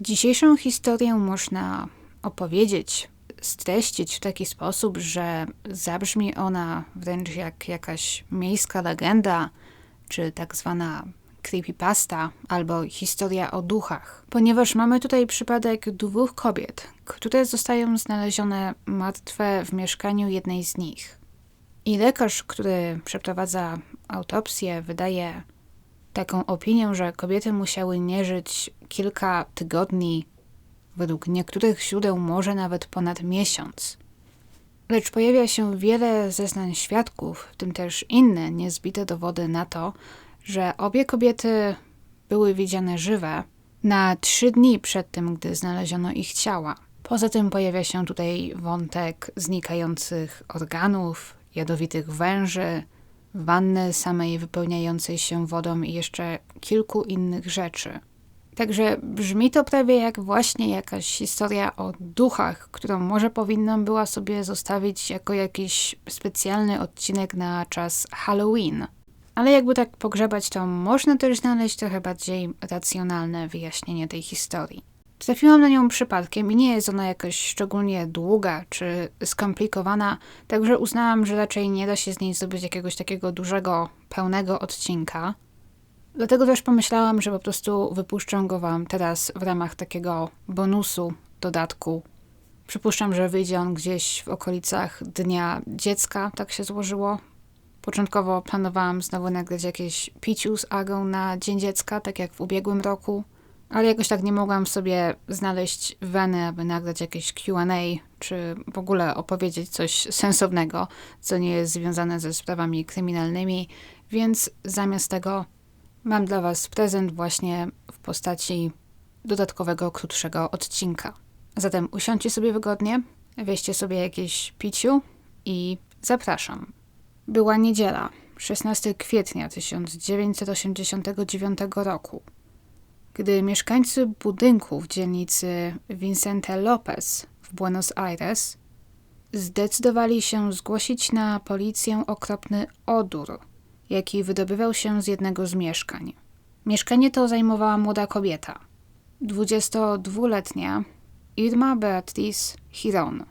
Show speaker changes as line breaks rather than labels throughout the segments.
Dzisiejszą historię można opowiedzieć, streścić w taki sposób, że zabrzmi ona wręcz jak jakaś miejska legenda, czy tak zwana creepypasta albo historia o duchach, ponieważ mamy tutaj przypadek dwóch kobiet, które zostają znalezione martwe w mieszkaniu jednej z nich. I lekarz, który przeprowadza autopsję, wydaje taką opinię, że kobiety musiały nie żyć kilka tygodni, według niektórych źródeł może nawet ponad miesiąc. Lecz pojawia się wiele zeznań świadków, w tym też inne niezbite dowody na to, że obie kobiety były widziane żywe na trzy dni przed tym, gdy znaleziono ich ciała. Poza tym pojawia się tutaj wątek znikających organów, jadowitych węży, wanny samej wypełniającej się wodą i jeszcze kilku innych rzeczy. Także brzmi to prawie jak właśnie jakaś historia o duchach, którą może powinnam była sobie zostawić jako jakiś specjalny odcinek na czas Halloween. Ale jakby tak pogrzebać, to można też znaleźć trochę bardziej racjonalne wyjaśnienie tej historii. Trafiłam na nią przypadkiem i nie jest ona jakoś szczególnie długa czy skomplikowana, także uznałam, że raczej nie da się z niej zrobić jakiegoś takiego dużego, pełnego odcinka. Dlatego też pomyślałam, że po prostu wypuszczę go Wam teraz w ramach takiego bonusu, dodatku. Przypuszczam, że wyjdzie on gdzieś w okolicach Dnia Dziecka, tak się złożyło. Początkowo planowałam znowu nagrać jakieś piciu z Agą na Dzień Dziecka, tak jak w ubiegłym roku, ale jakoś tak nie mogłam sobie znaleźć weny, aby nagrać jakieś QA, czy w ogóle opowiedzieć coś sensownego, co nie jest związane ze sprawami kryminalnymi, więc zamiast tego mam dla Was prezent właśnie w postaci dodatkowego, krótszego odcinka. Zatem usiądźcie sobie wygodnie, weźcie sobie jakieś piciu i zapraszam. Była niedziela, 16 kwietnia 1989 roku, gdy mieszkańcy budynku w dzielnicy Vicente Lopez w Buenos Aires zdecydowali się zgłosić na policję okropny odór, jaki wydobywał się z jednego z mieszkań. Mieszkanie to zajmowała młoda kobieta, 22-letnia Irma Beatriz Hiron.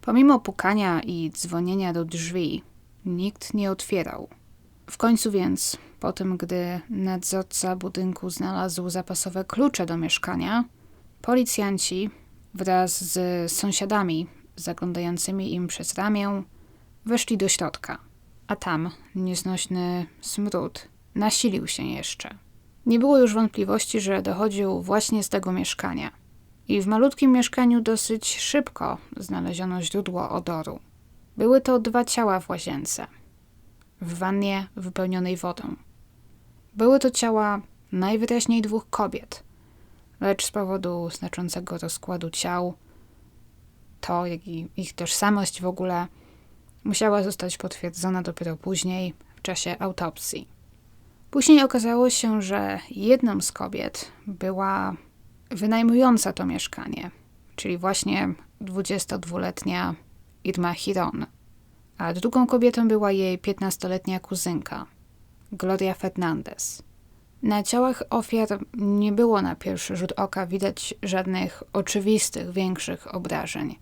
Pomimo pukania i dzwonienia do drzwi, nikt nie otwierał. W końcu więc, po tym gdy nadzorca budynku znalazł zapasowe klucze do mieszkania, policjanci wraz z sąsiadami zaglądającymi im przez ramię weszli do środka, a tam nieznośny smród nasilił się jeszcze. Nie było już wątpliwości, że dochodził właśnie z tego mieszkania. I w malutkim mieszkaniu dosyć szybko znaleziono źródło odoru. Były to dwa ciała w łazience, w wannie wypełnionej wodą. Były to ciała najwyraźniej dwóch kobiet, lecz z powodu znaczącego rozkładu ciał, to jak i ich tożsamość w ogóle musiała zostać potwierdzona dopiero później, w czasie autopsji. Później okazało się, że jedną z kobiet była wynajmująca to mieszkanie, czyli właśnie 22-letnia Irma Hiron, a drugą kobietą była jej 15-letnia kuzynka, Gloria Fernandez. Na ciałach ofiar nie było na pierwszy rzut oka widać żadnych oczywistych, większych obrażeń,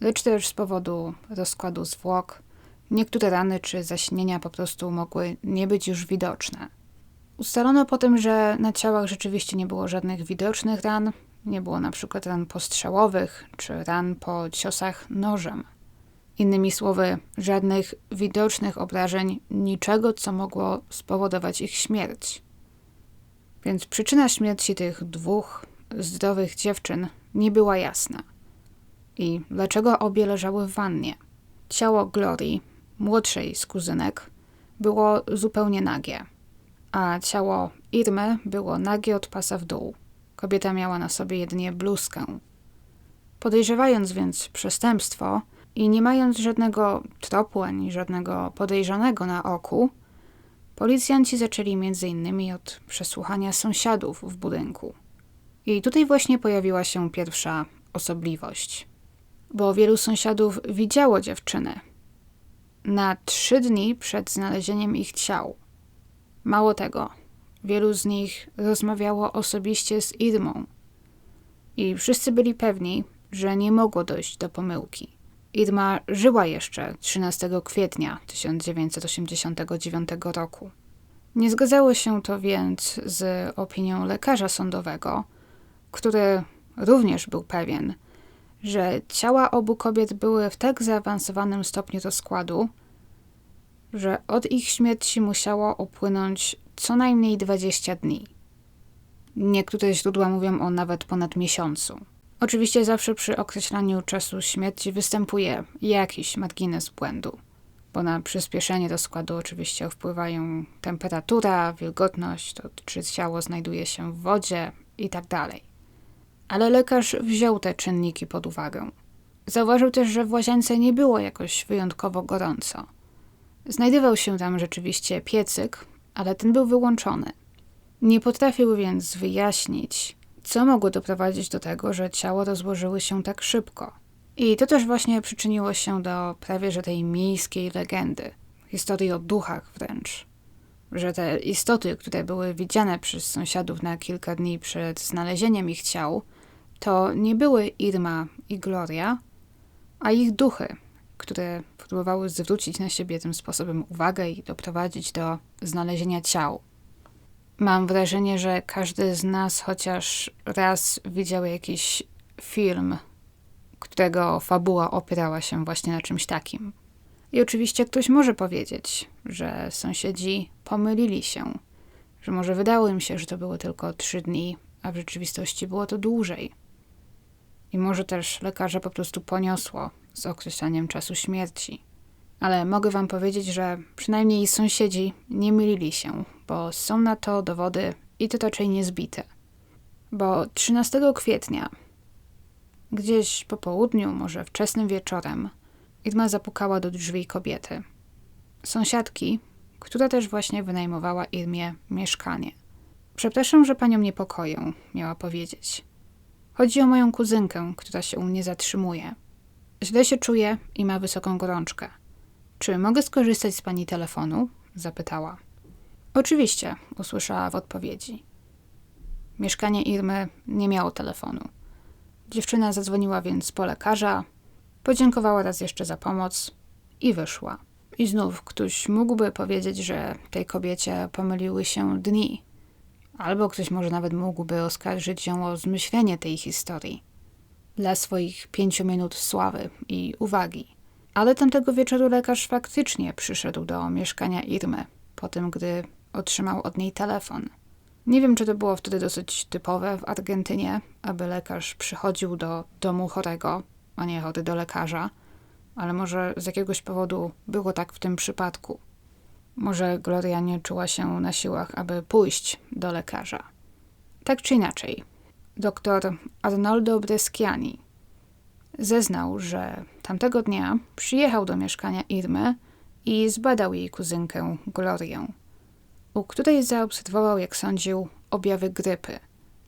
lecz też z powodu rozkładu zwłok niektóre rany czy zaśnienia po prostu mogły nie być już widoczne. Ustalono potem, że na ciałach rzeczywiście nie było żadnych widocznych ran, nie było na przykład ran postrzałowych czy ran po ciosach nożem. Innymi słowy, żadnych widocznych obrażeń, niczego, co mogło spowodować ich śmierć. Więc przyczyna śmierci tych dwóch zdrowych dziewczyn nie była jasna. I dlaczego obie leżały w wannie? Ciało Glory, młodszej z kuzynek, było zupełnie nagie, a ciało Irmy było nagie od pasa w dół. Kobieta miała na sobie jedynie bluzkę. Podejrzewając więc przestępstwo, i nie mając żadnego tropu ani żadnego podejrzanego na oku, policjanci zaczęli m.in. od przesłuchania sąsiadów w budynku. I tutaj właśnie pojawiła się pierwsza osobliwość, bo wielu sąsiadów widziało dziewczynę na trzy dni przed znalezieniem ich ciał. Mało tego, wielu z nich rozmawiało osobiście z Irmą, I wszyscy byli pewni, że nie mogło dojść do pomyłki. Irma żyła jeszcze 13 kwietnia 1989 roku. Nie zgadzało się to więc z opinią lekarza sądowego, który również był pewien, że ciała obu kobiet były w tak zaawansowanym stopniu rozkładu, że od ich śmierci musiało upłynąć co najmniej 20 dni. Niektóre źródła mówią o nawet ponad miesiącu. Oczywiście zawsze przy określaniu czasu śmierci występuje jakiś margines błędu, bo na przyspieszenie rozkładu oczywiście wpływają temperatura, wilgotność, to czy ciało znajduje się w wodzie itd. Tak Ale lekarz wziął te czynniki pod uwagę. Zauważył też, że w łazience nie było jakoś wyjątkowo gorąco. Znajdował się tam rzeczywiście piecyk, ale ten był wyłączony. Nie potrafił więc wyjaśnić, co mogło doprowadzić do tego, że ciało rozłożyły się tak szybko. I to też właśnie przyczyniło się do prawie że tej miejskiej legendy, historii o duchach wręcz. Że te istoty, które były widziane przez sąsiadów na kilka dni przed znalezieniem ich ciał, to nie były Irma i Gloria, a ich duchy, które próbowały zwrócić na siebie tym sposobem uwagę i doprowadzić do znalezienia ciał. Mam wrażenie, że każdy z nas chociaż raz widział jakiś film, którego fabuła opierała się właśnie na czymś takim. I oczywiście ktoś może powiedzieć, że sąsiedzi pomylili się, że może wydało im się, że to było tylko trzy dni, a w rzeczywistości było to dłużej. I może też lekarza po prostu poniosło z określaniem czasu śmierci. Ale mogę wam powiedzieć, że przynajmniej sąsiedzi nie mylili się, bo są na to dowody i to raczej niezbite. Bo 13 kwietnia, gdzieś po południu, może wczesnym wieczorem, Irma zapukała do drzwi kobiety. Sąsiadki, która też właśnie wynajmowała Irmie mieszkanie. Przepraszam, że panią niepokoję, miała powiedzieć. Chodzi o moją kuzynkę, która się u mnie zatrzymuje. Źle się czuje i ma wysoką gorączkę. Czy mogę skorzystać z pani telefonu? zapytała. Oczywiście, usłyszała w odpowiedzi. Mieszkanie Irmy nie miało telefonu. Dziewczyna zadzwoniła więc po lekarza, podziękowała raz jeszcze za pomoc i wyszła. I znów ktoś mógłby powiedzieć, że tej kobiecie pomyliły się dni, albo ktoś może nawet mógłby oskarżyć ją o zmyślenie tej historii dla swoich pięciu minut sławy i uwagi. Ale tamtego wieczoru lekarz faktycznie przyszedł do mieszkania Irmy, po tym gdy otrzymał od niej telefon. Nie wiem, czy to było wtedy dosyć typowe w Argentynie, aby lekarz przychodził do domu chorego, a nie chory do lekarza, ale może z jakiegoś powodu było tak w tym przypadku. Może Gloria nie czuła się na siłach, aby pójść do lekarza. Tak czy inaczej, Doktor Arnoldo Bresciani zeznał, że tamtego dnia przyjechał do mieszkania Irmy i zbadał jej kuzynkę Glorię, u której zaobserwował, jak sądził, objawy grypy.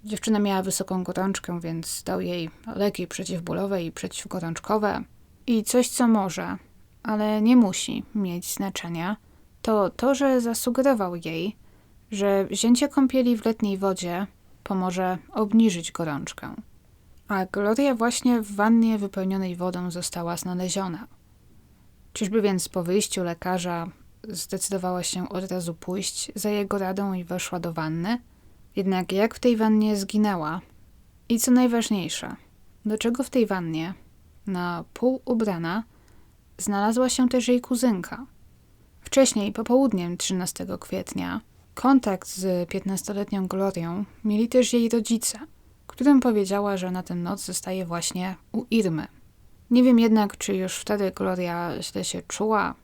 Dziewczyna miała wysoką gorączkę, więc dał jej leki przeciwbólowe i przeciwgorączkowe i coś, co może, ale nie musi mieć znaczenia, to to, że zasugerował jej, że wzięcie kąpieli w letniej wodzie pomoże obniżyć gorączkę. A Gloria właśnie w wannie wypełnionej wodą została znaleziona. Czyżby więc po wyjściu lekarza zdecydowała się od razu pójść za jego radą i weszła do wanny? Jednak jak w tej wannie zginęła? I co najważniejsze, do czego w tej wannie, na pół ubrana, znalazła się też jej kuzynka? Wcześniej, popołudniem 13 kwietnia, Kontakt z 15-letnią Glorią mieli też jej rodzice, którym powiedziała, że na tę noc zostaje właśnie u Irmy. Nie wiem jednak, czy już wtedy Gloria źle się czuła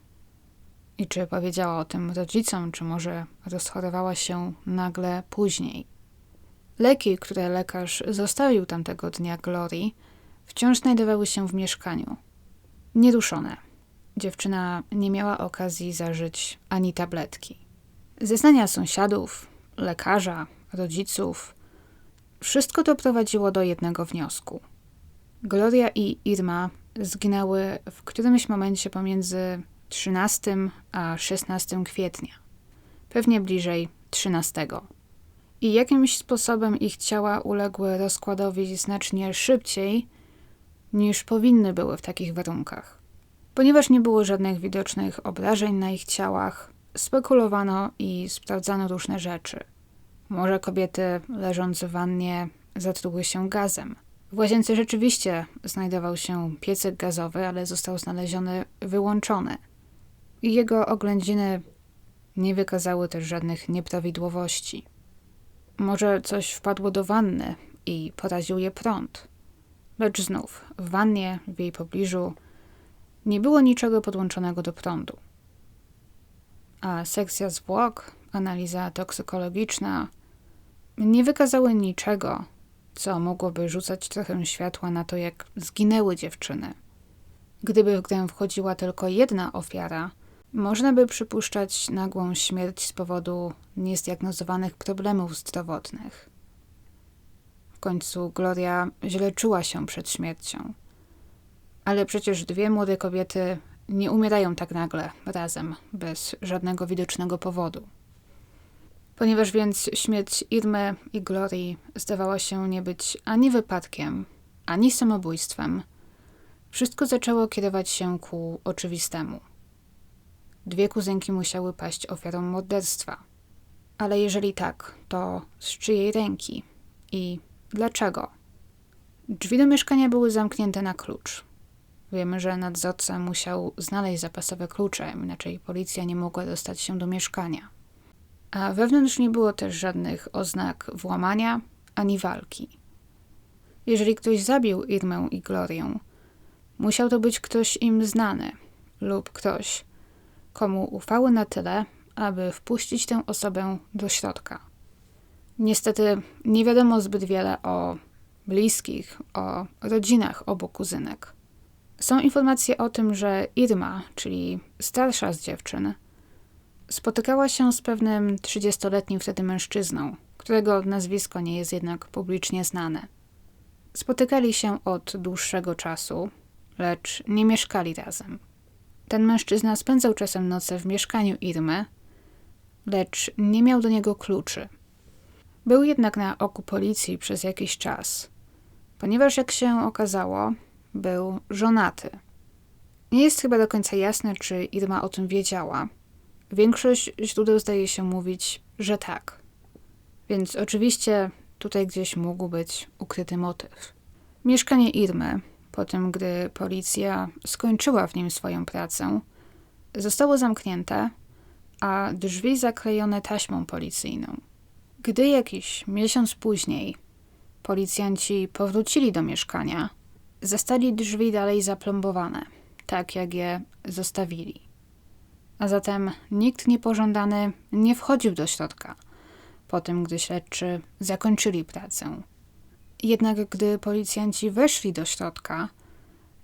i czy powiedziała o tym rodzicom, czy może rozchorowała się nagle później. Leki, które lekarz zostawił tamtego dnia Glorii, wciąż znajdowały się w mieszkaniu. Nieruszone. Dziewczyna nie miała okazji zażyć ani tabletki. Zeznania sąsiadów, lekarza, rodziców wszystko to prowadziło do jednego wniosku. Gloria i Irma zginęły w którymś momencie pomiędzy 13 a 16 kwietnia, pewnie bliżej 13. i jakimś sposobem ich ciała uległy rozkładowi znacznie szybciej niż powinny były w takich warunkach. Ponieważ nie było żadnych widocznych obrażeń na ich ciałach, spekulowano i sprawdzano różne rzeczy. Może kobiety leżąc w wannie zatruły się gazem. W łazience rzeczywiście znajdował się piecek gazowy, ale został znaleziony wyłączony. Jego oględziny nie wykazały też żadnych nieprawidłowości. Może coś wpadło do wanny i poraził je prąd. Lecz znów, w wannie, w jej pobliżu, nie było niczego podłączonego do prądu. A sekcja zwłok, analiza toksykologiczna nie wykazały niczego, co mogłoby rzucać trochę światła na to, jak zginęły dziewczyny. Gdyby w grę wchodziła tylko jedna ofiara, można by przypuszczać nagłą śmierć z powodu niezdiagnozowanych problemów zdrowotnych. W końcu Gloria źle czuła się przed śmiercią. Ale przecież dwie młode kobiety nie umierają tak nagle, razem, bez żadnego widocznego powodu. Ponieważ więc śmierć Irmy i Glorii zdawała się nie być ani wypadkiem, ani samobójstwem, wszystko zaczęło kierować się ku oczywistemu. Dwie kuzynki musiały paść ofiarą morderstwa. Ale jeżeli tak, to z czyjej ręki i dlaczego? Drzwi do mieszkania były zamknięte na klucz. Wiemy, że nadzorca musiał znaleźć zapasowe klucze, inaczej policja nie mogła dostać się do mieszkania. A wewnątrz nie było też żadnych oznak włamania ani walki. Jeżeli ktoś zabił Irmę i Glorię, musiał to być ktoś im znany lub ktoś, komu ufały na tyle, aby wpuścić tę osobę do środka. Niestety nie wiadomo zbyt wiele o bliskich, o rodzinach obu kuzynek. Są informacje o tym, że Irma, czyli starsza z dziewczyn, spotykała się z pewnym 30-letnim wtedy mężczyzną, którego nazwisko nie jest jednak publicznie znane. Spotykali się od dłuższego czasu, lecz nie mieszkali razem. Ten mężczyzna spędzał czasem noce w mieszkaniu Irmy, lecz nie miał do niego kluczy. Był jednak na oku policji przez jakiś czas, ponieważ jak się okazało, był żonaty. Nie jest chyba do końca jasne, czy Irma o tym wiedziała. Większość źródeł zdaje się mówić, że tak. Więc oczywiście tutaj gdzieś mógł być ukryty motyw. Mieszkanie Irmy po tym gdy policja skończyła w nim swoją pracę, zostało zamknięte, a drzwi zaklejone taśmą policyjną. Gdy jakiś miesiąc później policjanci powrócili do mieszkania, zastali drzwi dalej zaplombowane, tak jak je zostawili. A zatem nikt niepożądany nie wchodził do środka, po tym gdy śledczy zakończyli pracę. Jednak gdy policjanci weszli do środka,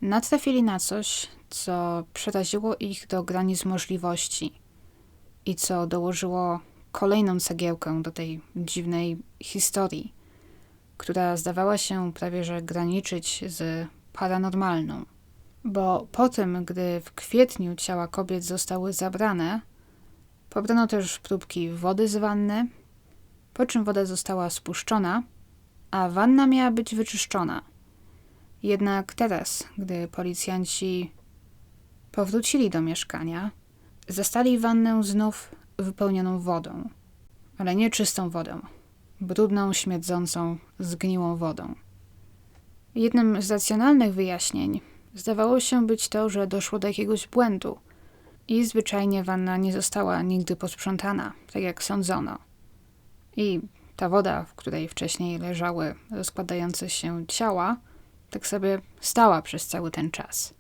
natrafili na coś, co przeraziło ich do granic możliwości i co dołożyło kolejną cegiełkę do tej dziwnej historii, która zdawała się prawie że graniczyć z paranormalną. Bo po tym, gdy w kwietniu ciała kobiet zostały zabrane, pobrano też próbki wody z wanny, po czym woda została spuszczona – a wanna miała być wyczyszczona. Jednak teraz, gdy policjanci powrócili do mieszkania, zastali wannę znów wypełnioną wodą, ale nie czystą wodą, brudną, śmierdzącą, zgniłą wodą. Jednym z racjonalnych wyjaśnień zdawało się być to, że doszło do jakiegoś błędu i zwyczajnie wanna nie została nigdy posprzątana, tak jak sądzono. I ta woda, w której wcześniej leżały rozkładające się ciała, tak sobie stała przez cały ten czas.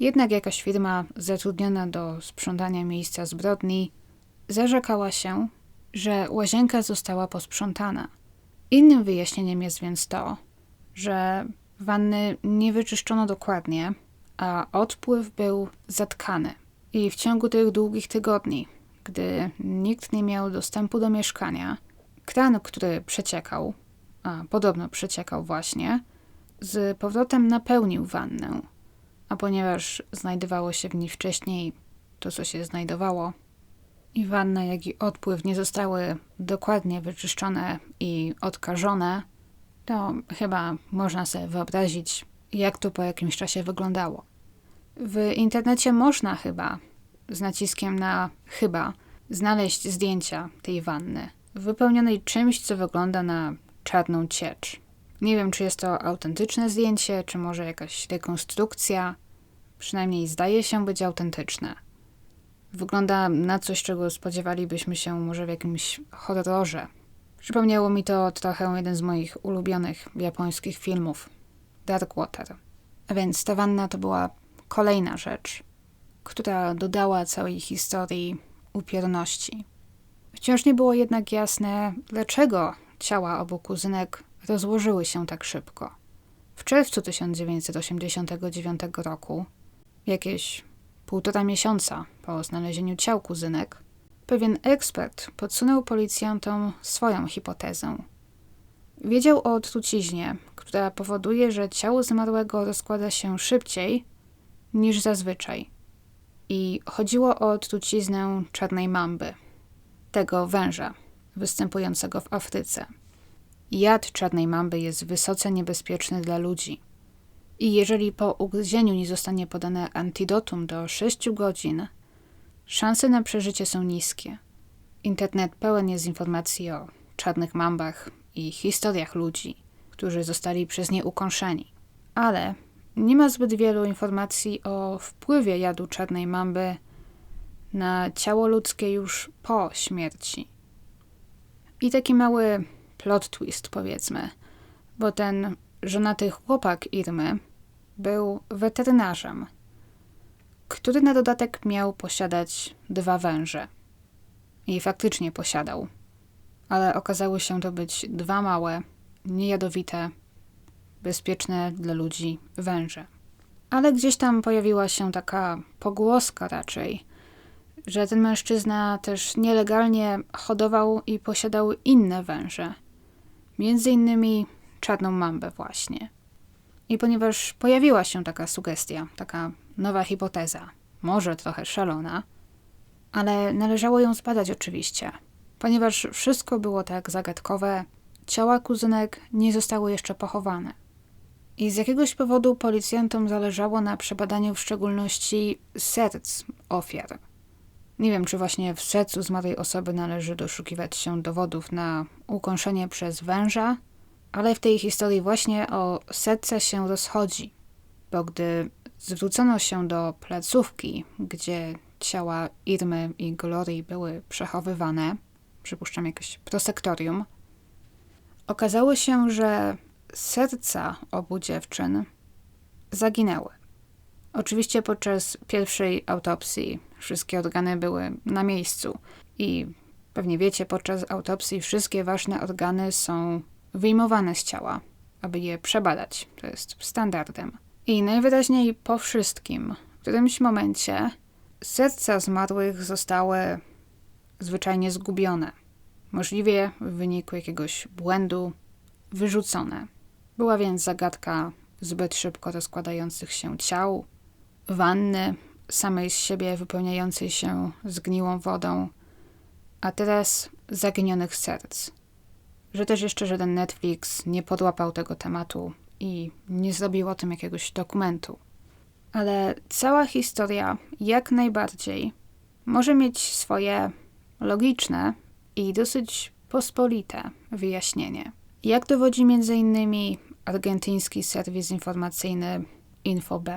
Jednak jakaś firma zatrudniona do sprzątania miejsca zbrodni zarzekała się, że łazienka została posprzątana. Innym wyjaśnieniem jest więc to, że wanny nie wyczyszczono dokładnie, a odpływ był zatkany. I w ciągu tych długich tygodni, gdy nikt nie miał dostępu do mieszkania, Kran, który przeciekał, a podobno przeciekał właśnie, z powrotem napełnił wannę, a ponieważ znajdowało się w niej wcześniej to, co się znajdowało, i wanna, jak i odpływ nie zostały dokładnie wyczyszczone i odkażone, to chyba można sobie wyobrazić, jak to po jakimś czasie wyglądało. W internecie można chyba, z naciskiem na chyba, znaleźć zdjęcia tej wanny, wypełnionej czymś, co wygląda na czarną ciecz. Nie wiem, czy jest to autentyczne zdjęcie, czy może jakaś rekonstrukcja. Przynajmniej zdaje się być autentyczne. Wygląda na coś, czego spodziewalibyśmy się może w jakimś horrorze. Przypomniało mi to trochę jeden z moich ulubionych japońskich filmów Dark Water. A więc ta wanna to była kolejna rzecz, która dodała całej historii upiorności. Wciąż nie było jednak jasne, dlaczego ciała obu kuzynek rozłożyły się tak szybko. W czerwcu 1989 roku, jakieś półtora miesiąca po znalezieniu ciał kuzynek, pewien ekspert podsunął policjantom swoją hipotezę. Wiedział o truciźnie, która powoduje, że ciało zmarłego rozkłada się szybciej niż zazwyczaj. I chodziło o truciznę czarnej mamby, tego węża występującego w Afryce. Jad czarnej mamby jest wysoce niebezpieczny dla ludzi. I jeżeli po ugryzieniu nie zostanie podane antidotum do 6 godzin, szanse na przeżycie są niskie. Internet pełen jest informacji o czarnych mambach i historiach ludzi, którzy zostali przez nie ukąszeni. Ale nie ma zbyt wielu informacji o wpływie jadu czarnej mamby na ciało ludzkie już po śmierci. I taki mały plot twist, powiedzmy, bo ten żonaty chłopak Irmy był weterynarzem, który na dodatek miał posiadać dwa węże. I faktycznie posiadał, ale okazały się to być dwa małe, niejadowite, bezpieczne dla ludzi węże. Ale gdzieś tam pojawiła się taka pogłoska raczej, że ten mężczyzna też nielegalnie hodował i posiadał inne węże. Między innymi czarną mambę właśnie. I ponieważ pojawiła się taka sugestia, taka nowa hipoteza, może trochę szalona, ale należało ją zbadać oczywiście, ponieważ wszystko było tak zagadkowe, ciała kuzynek nie zostały jeszcze pochowane. I z jakiegoś powodu policjantom zależało na przebadaniu w szczególności serc ofiar. Nie wiem, czy właśnie w sercu zmarłej osoby należy doszukiwać się dowodów na ukąszenie przez węża, ale w tej historii właśnie o serce się rozchodzi, bo gdy zwrócono się do placówki, gdzie ciała Irmy i Glorii były przechowywane, przypuszczam jakieś prosektorium, okazało się, że serca obu dziewczyn zaginęły. Oczywiście podczas pierwszej autopsji wszystkie organy były na miejscu i pewnie wiecie, podczas autopsji wszystkie ważne organy są wyjmowane z ciała, aby je przebadać. To jest standardem. I najwyraźniej po wszystkim, w którymś momencie serca zmarłych zostały zwyczajnie zgubione. Możliwie w wyniku jakiegoś błędu wyrzucone. Była więc zagadka zbyt szybko rozkładających się ciał, wanny samej z siebie wypełniającej się zgniłą wodą, a teraz zaginionych serc że też jeszcze żaden Netflix nie podłapał tego tematu i nie zrobił o tym jakiegoś dokumentu. Ale cała historia jak najbardziej może mieć swoje logiczne i dosyć pospolite wyjaśnienie. Jak dowodzi m.in. argentyński serwis informacyjny InfoB.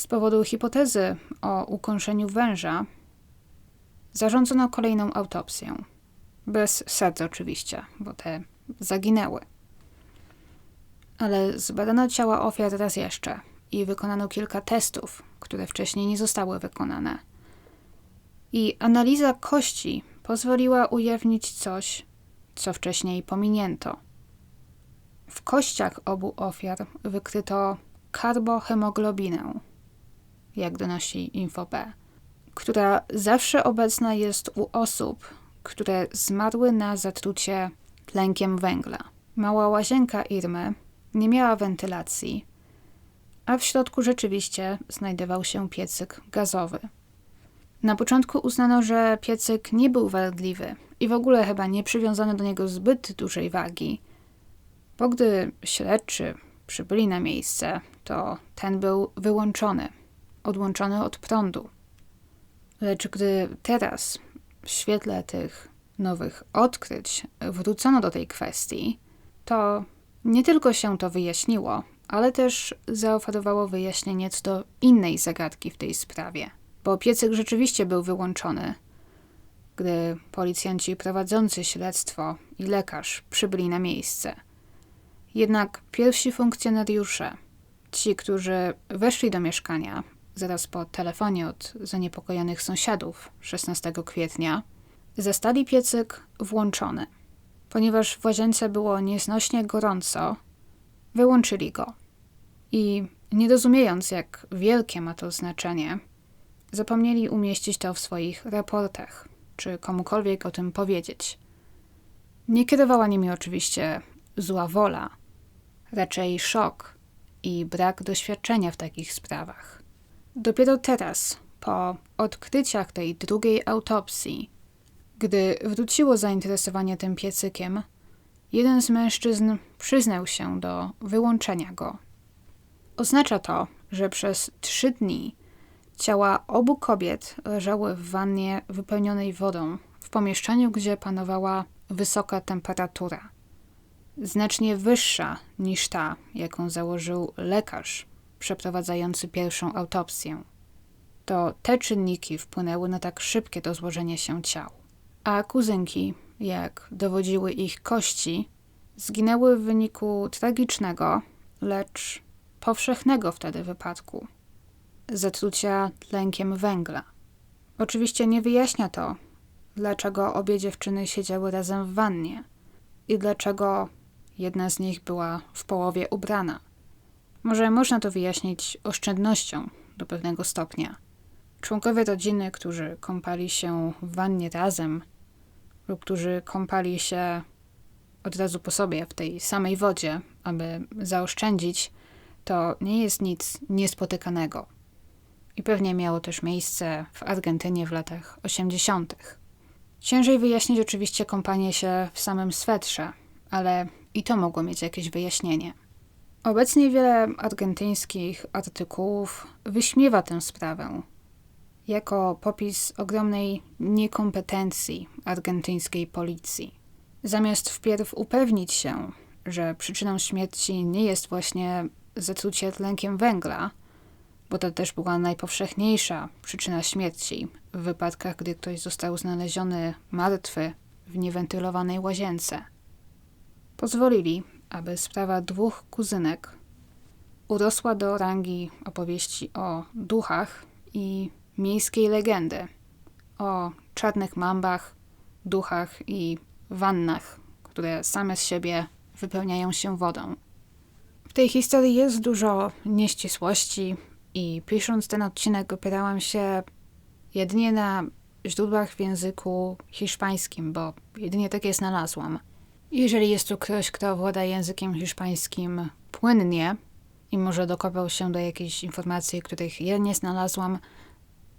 Z powodu hipotezy o ukąszeniu węża zarządzono kolejną autopsję. Bez serc oczywiście, bo te zaginęły. Ale zbadano ciała ofiar raz jeszcze i wykonano kilka testów, które wcześniej nie zostały wykonane. I analiza kości pozwoliła ujawnić coś, co wcześniej pominięto. W kościach obu ofiar wykryto karbohemoglobinę, jak donosi InfoB, która zawsze obecna jest u osób, które zmarły na zatrucie tlenkiem węgla. Mała łazienka Irmy nie miała wentylacji, a w środku rzeczywiście znajdował się piecyk gazowy. Na początku uznano, że piecyk nie był wadliwy i w ogóle chyba nie przywiązano do niego zbyt dużej wagi, bo gdy śledczy przybyli na miejsce, to ten był wyłączony, odłączony od prądu. Lecz gdy teraz, w świetle tych nowych odkryć, wrócono do tej kwestii, to nie tylko się to wyjaśniło, ale też zaoferowało wyjaśnienie co do innej zagadki w tej sprawie. Bo piecyk rzeczywiście był wyłączony, gdy policjanci prowadzący śledztwo i lekarz przybyli na miejsce. Jednak pierwsi funkcjonariusze, ci, którzy weszli do mieszkania zaraz po telefonie od zaniepokojonych sąsiadów 16 kwietnia, zastali piecyk włączony. Ponieważ w łazience było nieznośnie gorąco, wyłączyli go. I nie rozumiejąc, jak wielkie ma to znaczenie, zapomnieli umieścić to w swoich raportach, czy komukolwiek o tym powiedzieć. Nie kierowała nimi oczywiście zła wola, raczej szok i brak doświadczenia w takich sprawach. Dopiero teraz, po odkryciach tej drugiej autopsji, gdy wróciło zainteresowanie tym piecykiem, jeden z mężczyzn przyznał się do wyłączenia go. Oznacza to, że przez trzy dni ciała obu kobiet leżały w wannie wypełnionej wodą w pomieszczeniu, gdzie panowała wysoka temperatura. Znacznie wyższa niż ta, jaką założył lekarz przeprowadzający pierwszą autopsję. To te czynniki wpłynęły na tak szybkie dozłożenie się ciał. A kuzynki, jak dowodziły ich kości, zginęły w wyniku tragicznego, lecz powszechnego wtedy wypadku zatrucia tlenkiem węgla. Oczywiście nie wyjaśnia to, dlaczego obie dziewczyny siedziały razem w wannie i dlaczego jedna z nich była w połowie ubrana. Może można to wyjaśnić oszczędnością do pewnego stopnia. Członkowie rodziny, którzy kąpali się w wannie razem lub którzy kąpali się od razu po sobie w tej samej wodzie, aby zaoszczędzić, to nie jest nic niespotykanego. I pewnie miało też miejsce w Argentynie w latach 80. Ciężej wyjaśnić oczywiście kąpanie się w samym swetrze, ale i to mogło mieć jakieś wyjaśnienie. Obecnie wiele argentyńskich artykułów wyśmiewa tę sprawę jako popis ogromnej niekompetencji argentyńskiej policji. Zamiast wpierw upewnić się, że przyczyną śmierci nie jest właśnie zatrucie tlenkiem węgla, bo to też była najpowszechniejsza przyczyna śmierci w wypadkach, gdy ktoś został znaleziony martwy w niewentylowanej łazience. Pozwolili, aby sprawa dwóch kuzynek urosła do rangi opowieści o duchach i miejskiej legendy o czarnych mambach, duchach i wannach, które same z siebie wypełniają się wodą. W tej historii jest dużo nieścisłości i pisząc ten odcinek opierałam się jedynie na źródłach w języku hiszpańskim, bo jedynie takie znalazłam. Jeżeli jest tu ktoś, kto włada językiem hiszpańskim płynnie i może dokopał się do jakichś informacji, których ja nie znalazłam,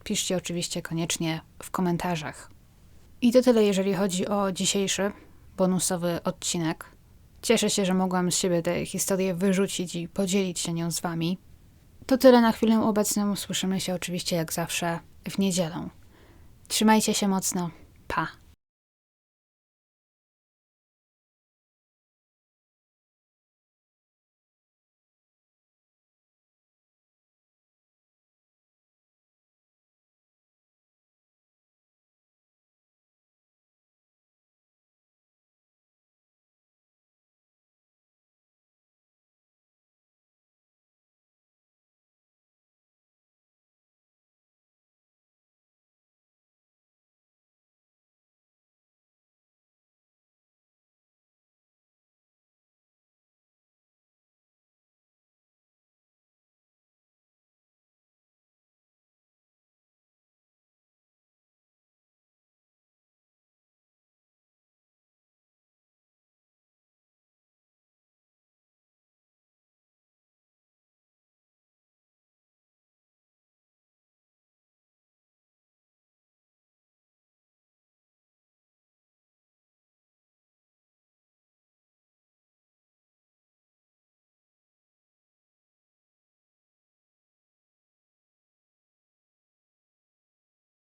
piszcie oczywiście koniecznie w komentarzach. I to tyle, jeżeli chodzi o dzisiejszy bonusowy odcinek. Cieszę się, że mogłam z siebie tę historię wyrzucić i podzielić się nią z wami. To tyle na chwilę obecną. Słyszymy się oczywiście jak zawsze w niedzielę. Trzymajcie się mocno. Pa.